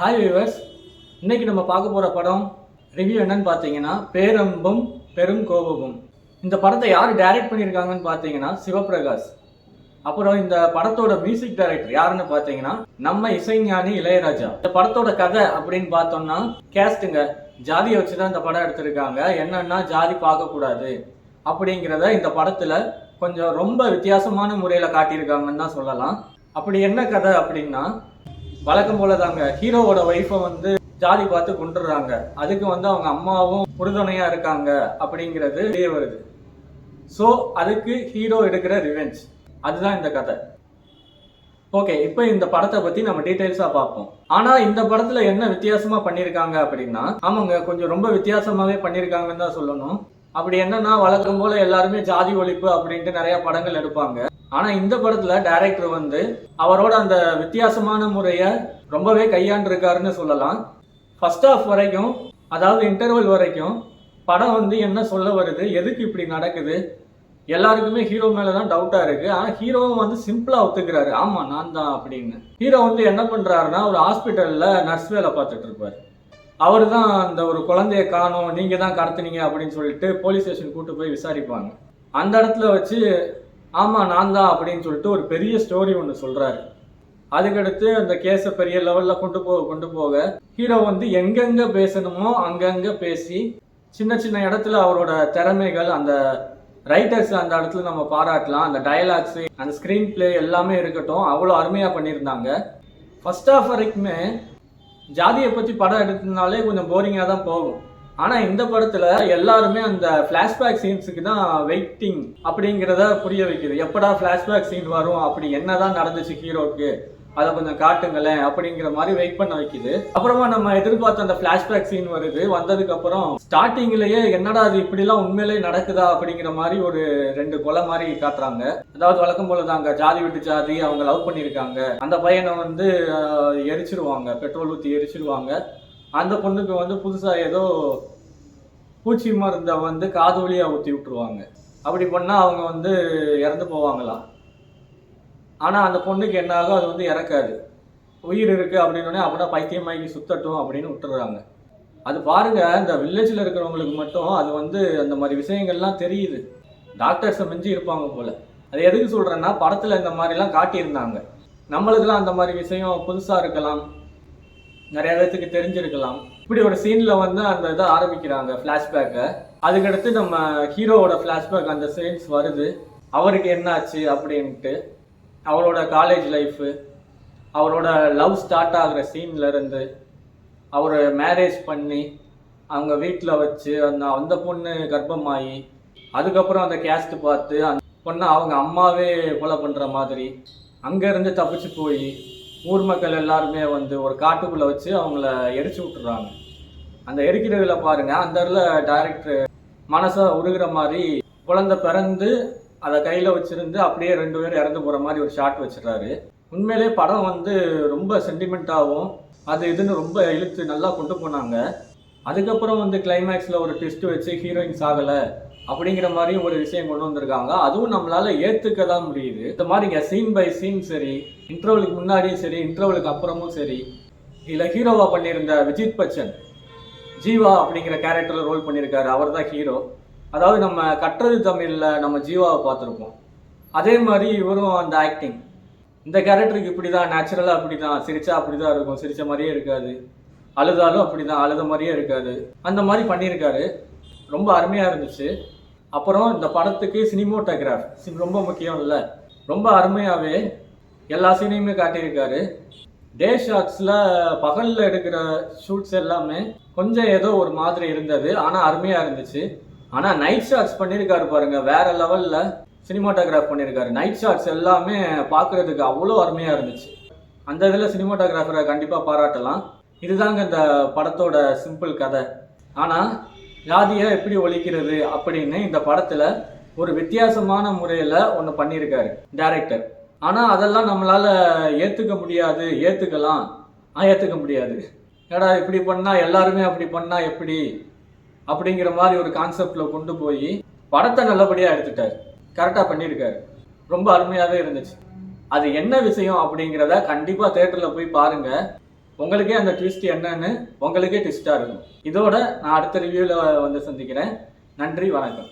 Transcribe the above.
Hi viewers இன்றைக்கி நம்ம பார்க்க போகிற படம் ரிவ்யூ என்னன்னு பார்த்தீங்கன்னா பேரம்பும் பெரும் கோபமும். இந்த படத்தை யார் டைரக்ட் பண்ணியிருக்காங்கன்னு பார்த்தீங்கன்னா சிவபிரகாஷ். அப்புறம் இந்த படத்தோட மியூசிக் டைரக்டர் யாருன்னு பார்த்தீங்கன்னா நம்ம இசைஞானி இளையராஜா. இந்த படத்தோட கதை அப்படின்னு பார்த்தோம்னா கேஸ்ட்டுங்க ஜாதியை வச்சு தான் இந்த படம் எடுத்திருக்காங்க. என்னன்னா ஜாதி பார்க்கக்கூடாது அப்படிங்கிறத இந்த படத்தில் கொஞ்சம் ரொம்ப வித்தியாசமான முறையில் காட்டியிருக்காங்கன்னு தான் சொல்லலாம். அப்படி என்ன கதை அப்படின்னா வழக்கம் போல தாங்க ஹீரோவோட ஒய்ஃபை வந்து ஜாதி பார்த்து கொண்டுடுறாங்க அதுக்கு வந்து அவங்க அம்மாவும் உறுதுணையா இருக்காங்க அப்படிங்கிறது தெரிய வருது. ஸோ அதுக்கு ஹீரோ எடுக்கிற ரிவெஞ்ச் அதுதான் இந்த கதை. ஓகே இப்போ இந்த படத்தை பத்தி நம்ம டீடைல்ஸா பார்ப்போம். ஆனா இந்த படத்துல என்ன வித்தியாசமா பண்ணிருக்காங்க அப்படின்னா ஆமாங்க கொஞ்சம் ரொம்ப வித்தியாசமாவே பண்ணிருக்காங்கன்னு தான் சொல்லணும். அப்படி என்னன்னா வழக்கம் போல எல்லாருமே ஜாதி ஒழிப்பு அப்படின்ட்டு நிறைய படங்கள் எடுப்பாங்க. ஆனா இந்த படத்துல டைரக்டர் வந்து அவரோட அந்த வித்தியாசமான முறைய ரொம்பவே கையாண்டிருக்காருன்னு சொல்லலாம். ஃபர்ஸ்ட் ஆஃப் வரைக்கும் அதாவது இன்டர்வல் வரைக்கும் படம் வந்து என்ன சொல்ல வருது எதுக்கு இப்படி நடக்குது எல்லாருக்குமே ஹீரோ மேல தான் டவுட்டா இருக்கு. ஆனா ஹீரோவும் வந்து சிம்பிளா ஒத்துக்கிறாரு. ஆமா நான் தான் அப்படின்னு. ஹீரோ வந்து என்ன பண்றாருன்னா ஒரு ஹாஸ்பிட்டல்ல நர்ஸ் வேலை பார்த்துட்டு இருப்பாரு. அவர் தான் அந்த ஒரு குழந்தைய காணோம் நீங்க தான் கடத்துனீங்க அப்படின்னு சொல்லிட்டு போலீஸ் ஸ்டேஷன் கூட்டு போய் விசாரிப்பாங்க. அந்த இடத்துல வச்சு ஆமாம் நான் தான் அப்படின்னு சொல்லிட்டு ஒரு பெரிய ஸ்டோரி ஒன்று சொல்கிறாரு அதுக்கடுத்து அந்த கேஸை பெரிய லெவலில் கொண்டு போக கொண்டு போக ஹீரோ வந்து எங்கெங்கே பேசணுமோ அங்கங்கே பேசி சின்ன சின்ன இடத்துல அவரோட திறமைகள் அந்த ரைட்டர்ஸ் அந்த இடத்துல நம்ம பாராட்டலாம். அந்த டயலாக்ஸ் அந்த ஸ்க்ரீன் பிளே எல்லாமே இருக்கட்டும். அவ்வளோ அருமையாக பண்ணியிருந்தாங்க. ஃபர்ஸ்ட் ஆஃப் வரைக்குமே ஜாதியை பற்றி படம் எடுத்ததுனாலே கொஞ்சம் போரிங்காக தான் போகும். ஆனால் இந்த படத்தில் எல்லாருமே அந்த ஃப்ளாஷ்பேக் சீன்ஸுக்கு தான் வெயிட்டிங் அப்படிங்கிறத புரிய வைக்குது. எப்படா ஃப்ளாஷ்பேக் சீன் வரும்? அப்படி என்னதான் நடந்துச்சு ஹீரோக்கு? அதை கொஞ்சம் காட்டுங்களேன் அப்படிங்கிற மாதிரி வெயிட் பண்ண வைக்குது. அப்புறமா நம்ம எதிர்பார்த்த அந்த ஃப்ளாஷ்பேக் சீன் வருது. வந்ததுக்கு அப்புறம் ஸ்டார்டிங்லயே என்னடா அது இப்படிலாம் உண்மையிலேயே நடக்குதா அப்படிங்கிற மாதிரி ஒரு ரெண்டு கொலை மாதிரி காட்டுறாங்க. அதாவது வழக்கம் போல தாங்க ஜாதி விட்டு ஜாதி அவங்க லவ் பண்ணியிருக்காங்க. அந்த பையனை வந்து எரிச்சிருவாங்க. பெட்ரோல் ஊற்றி எரிச்சிருவாங்க. அந்த பொண்ணுக்கு வந்து புதுசா ஏதோ பூச்சி மருந்தை வந்து காது வழியாக ஊற்றி விட்டுருவாங்க. அப்படி பண்ணால் அவங்க வந்து இறந்து போவாங்களாம் ஆனால் அந்த பொண்ணுக்கு என்ன ஆகும் அது வந்து இறக்காது. உயிர் இருக்குது அப்படின்னு அப்படின்னா பைத்தியமாக்கி சுத்தட்டும் அப்படின்னு விட்டுறாங்க. அது பாருங்கள் இந்த வில்லேஜில் இருக்கிறவங்களுக்கு மட்டும் அது வந்து அந்த மாதிரி விஷயங்கள்லாம் தெரியுது. டாக்டர்ஸை மிஞ்சி இருப்பாங்க போல். அது எதுக்கு சொல்கிறேன்னா படத்தில் இந்த மாதிரிலாம் காட்டியிருந்தாங்க. நம்மளுக்கெல்லாம் அந்த மாதிரி விஷயம் புதுசாக இருக்கலாம். நிறைய பேர்த்துக்கு தெரிஞ்சிருக்கலாம். இப்படி ஒரு சீன்ல வந்து அந்த இதை ஆரம்பிக்கிறாங்க ஃப்ளாஷ்பேக்கை அதுக்கடுத்து நம்ம ஹீரோவோட ஃப்ளாஷ்பேக் அந்த சீன்ஸ் வருது. அவருக்கு என்னாச்சு அப்படின்ட்டு. அவரோட காலேஜ் லைஃபு அவரோட லவ் ஸ்டார்ட் ஆகிற சீன்ல இருந்து அவர் மேரேஜ் பண்ணி அவங்க வீட்டில் வச்சு அந்த அந்த பொண்ணு கர்ப்பமாகி அதுக்கப்புறம் அந்த கேஸ்ட் பார்த்து அந்த பொண்ணை அவங்க அம்மாவே கொலை பண்ணுற மாதிரி அங்கேருந்து தப்பிச்சு போய் ஊர் மக்கள் எல்லாருமே வந்து ஒரு காட்டுக்குள்ளே வச்சு அவங்கள எரிச்சு விட்டுறாங்க. அந்த எரிக்கிறதுல பாருங்க அந்த இடத்துல டைரக்டர் மனசை உருகிற மாதிரி குழந்தை பிறந்து அதை கையில் வச்சிருந்து அப்படியே ரெண்டு பேரும் இறந்து போகிற மாதிரி ஒரு ஷாட் வச்சிடறாரு. உண்மையிலே படம் வந்து ரொம்ப சென்டிமெண்ட்டாகவும் அது இதுன்னு ரொம்ப இழுத்து நல்லா கொண்டு போனாங்க. அதுக்கப்புறம் வந்து கிளைமேக்ஸில் ஒரு ட்விஸ்ட் வச்சு ஹீரோயின் சாகலை அப்படிங்கிற மாதிரி ஒரு விஷயம் கொண்டு வந்திருக்காங்க. அதுவும் நம்மளால ஏற்றுக்க தான் முடியுது. இந்த மாதிரிங்க சீன் பை சீன் சரி இன்டர்வலுக்கு முன்னாடியும் சரி இன்டர்வலுக்கு அப்புறமும் சரி இதில் ஹீரோவா பண்ணியிருந்த விஜித் பச்சன் ஜீவா அப்படிங்கிற கேரக்டரில் ரோல் பண்ணியிருக்காரு. அவர் தான் ஹீரோ அதாவது நம்ம கற்றது தமிழில் நம்ம ஜீவாவை பார்த்துருப்போம். அதே மாதிரி இவரும் அந்த ஆக்டிங் இந்த கேரக்டருக்கு இப்படி தான் நேச்சுரலாக அப்படி தான் சிரிச்சா அப்படி தான் இருக்கும். சிரிச்ச மாதிரியே இருக்காது. அழுதாலும் அப்படி தான் அழுத மாதிரியே இருக்காது. அந்த மாதிரி பண்ணியிருக்காரு. ரொம்ப அருமையாக இருந்துச்சு. அப்புறம் இந்த படத்துக்கு சினிமோட்டோகிராஃப். ரொம்ப முக்கியம் இல்லை ரொம்ப அருமையாகவே எல்லா சீனையுமே காட்டியிருக்காரு. டே ஷாட்ஸில் பகலில் எடுக்கிற ஷூட்ஸ் எல்லாமே கொஞ்சம் ஏதோ ஒரு மாதிரி இருந்தது. ஆனால் அருமையாக இருந்துச்சு. ஆனால் நைட் ஷாட்ஸ் பண்ணியிருக்காரு பாருங்கள் வேற லெவலில் சினிமாட்டோகிராஃப் பண்ணியிருக்காரு. நைட் ஷாட்ஸ் எல்லாமே பார்க்குறதுக்கு அவ்வளோ அருமையாக இருந்துச்சு. அந்த இதில் சினிமாட்டோகிராஃபரை கண்டிப்பாக பாராட்டலாம். இதுதாங்க இந்த படத்தோட சிம்பிள் கதை. ஆனால் ஜாதியை எப்படி ஒழிக்கிறது அப்படின்னு இந்த படத்தில் ஒரு வித்தியாசமான முறையில் ஒன்று பண்ணியிருக்காரு டைரக்டர் ஆனால் அதெல்லாம் நம்மளால் ஏற்றுக்க முடியாது ஏற்றுக்கலாம் ஆ ஏற்றுக்க முடியாது. ஏடா இப்படி பண்ணால் எல்லாருமே அப்படி பண்ணால் எப்படி? அப்படிங்கிற மாதிரி ஒரு கான்செப்டில் கொண்டு போய் படத்தை நல்லபடியாக எடுத்துட்டார். கரெக்டாக பண்ணியிருக்காரு. ரொம்ப அருமையாகவே இருந்துச்சு. அது என்ன விஷயம் அப்படிங்கிறத கண்டிப்பாக தேட்டரில் போய் பாருங்க. உங்களுக்கே அந்த ட்விஸ்ட் என்னன்னு உங்களுக்கே ட்விஸ்டாக இருக்கும். இதோட நான் அடுத்த ரிவ்யூவில் வந்து சந்திக்கிறேன். நன்றி வணக்கம்.